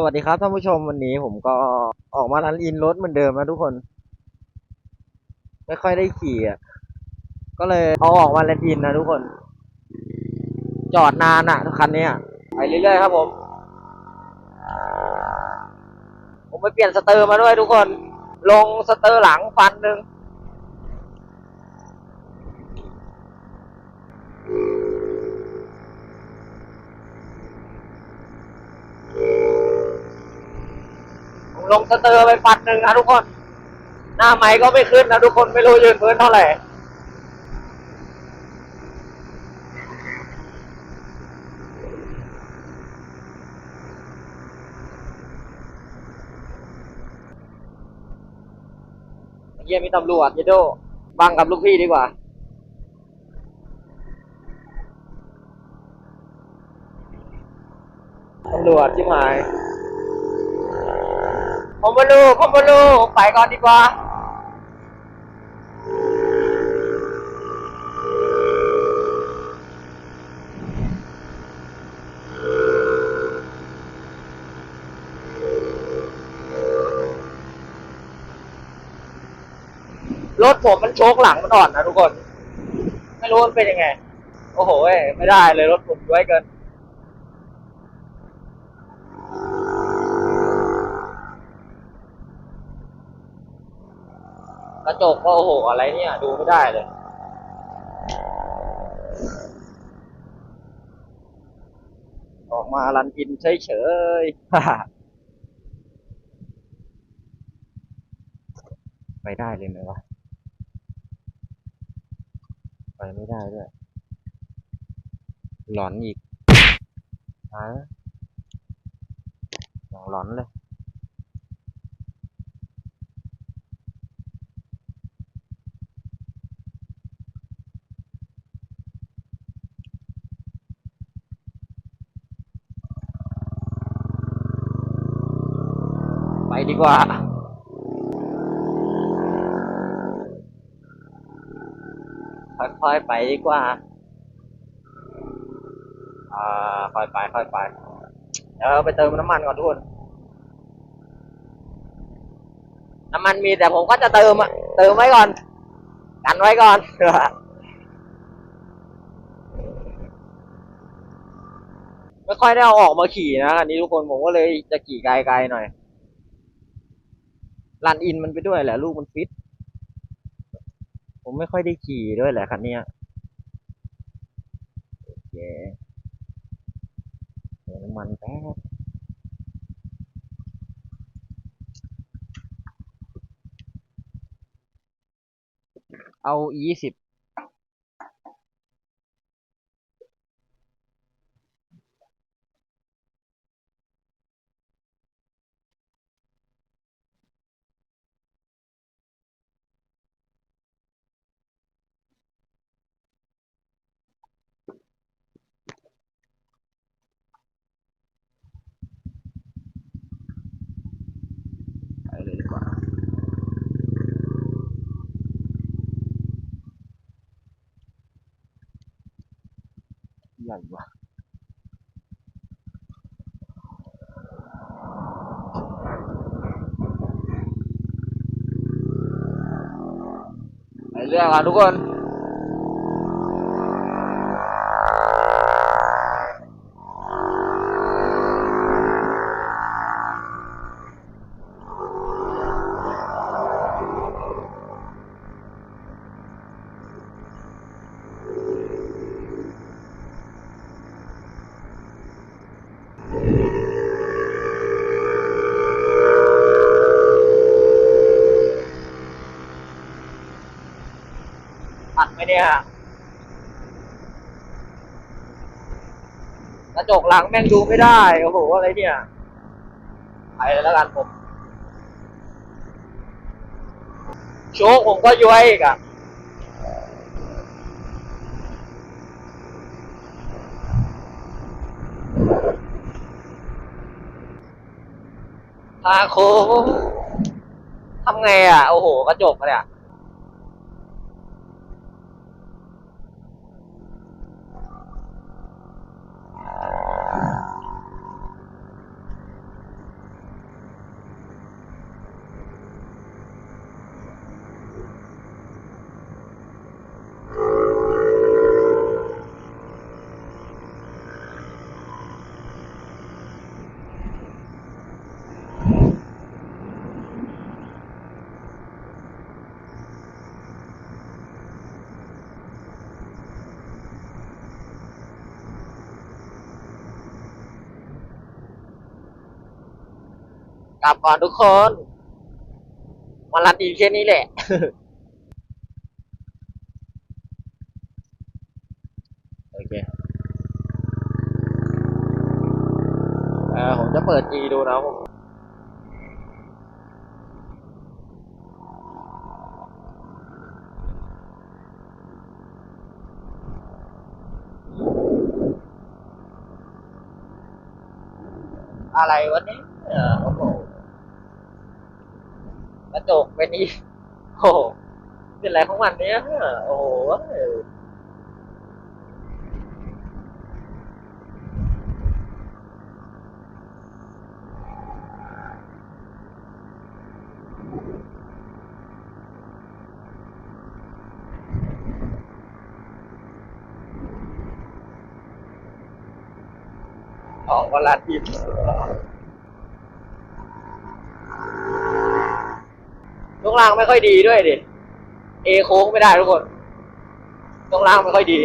สวัสดีครับท่านผู้ชมวันนี้ผมก็ออกมารันอินรถเหมือนเดิมนะทุกคน ไม่ค่อยได้ขี่อะก็เลยเอาออกมารันอินนะทุกคน จอดนานอะทุกคันเนี้ยไปเรื่อยๆครับผม ผมไปเปลี่ยนสเตอร์มาด้วยทุกคน ลงสเตอร์หลังฟันหนึ่ง ลงสเตอร์ไปฟันหนึ่งนะทุกคน หน้าไม้ก็ไม่ขึ้นนะทุกคนไม่รู้ยืนพื้นเท่าไหร่เยี่ยมีตำรวจเยโดบังกับลูกพี่ดีกว่าตำรวจที่หมาย ผมไม่รู้ผมไม่รู้ไปก่อนดีกว่ารถผมมันโชกหลังมันอ่อนนะทุกคน ไม่รู้มันเป็นยังไง โอ้โหไม่ได้เลยรถผมด้วยเกิน ระจกก็โอ้โหอะไรเนี่ยดูไม่ได้เลย ออกมารันกินเฉยๆไปได้เลยไหมวะ ไปไม่ได้ด้วย หลอนอีกฮะอย่างหลอนเลย ดีกว่า ค่อยๆไปดีกว่าอ่าค่อยไปค่อยไปเดี๋ยวไปเติมน้ำมันก่อนทุกคนน้ำมันมีแต่ผมก็จะเติมอะเติมไว้ก่อน กันไว้ก่อนไม่ค่อยได้เอาออกมาขี่นะอันนี้ทุกคนผมก็เลยจะขี่ไกลๆหน่อย รันอินมันไปด้วยแหละลูกมันฟิต ผมไม่ค่อยได้ขี่ด้วยแหละคันนี้โอเคเติมน้ำมันแป๊บเอายี่สิบ ใหญ่ว่ะ ไป เรื่องอะกคนอัดไหมเนี่ย กระจกหลังแม่งดูไม่ได้ โอ้โห อะไรเนี่ย ไปแล้วกันผม โชคผมก็ย้วยอีกอะทาโค้งทำไงอะ โอ้โห กระจกอะเนี่ย กลับก่อนทุกคนมาลัดอีแค่นี้แหละโอเคเออผมจะเปิด G ดูนะผมอะไรวะเนี่ยเออโอ้โห กระจกเป็นนี่โอ้โหเป็นอะไรของมันเนี่ยโอ้โหออกวละทีช่วง ล่างไม่ค่อยดีด้วยดิเอโค้งไม่ได้ทุกคนช่วงล่างไม่ค่อยดี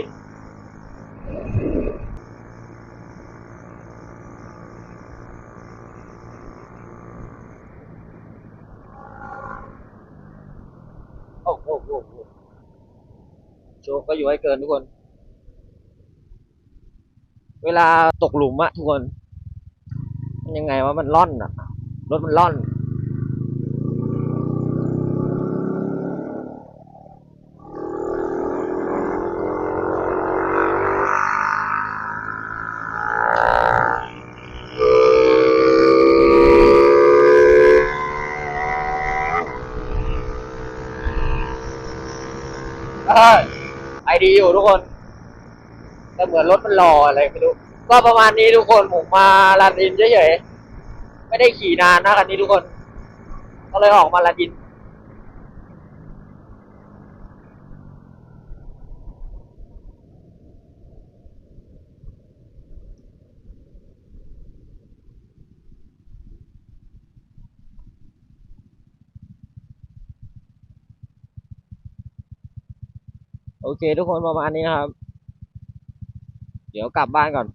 โอ้โหโอ้โหโอ้โหโชคก็อยู่ให้เกินทุกคน เวลาตกหลุมอะทุกคน มันยังไงวะมันล่อนอะรถมันล่อน ดีอยู่ทุกคน แต่เหมือนรถมันรออะไรไม่รู้ ก็ประมาณนี้ทุกคนผมมาลาดินเฉยๆ ไม่ได้ขี่นานนะคันนี้ทุกคน ก็เลยออกมาลาดิน โอเคทุกคนประมาณนี้นะครับ เดี๋ยวกลับบ้านก่อน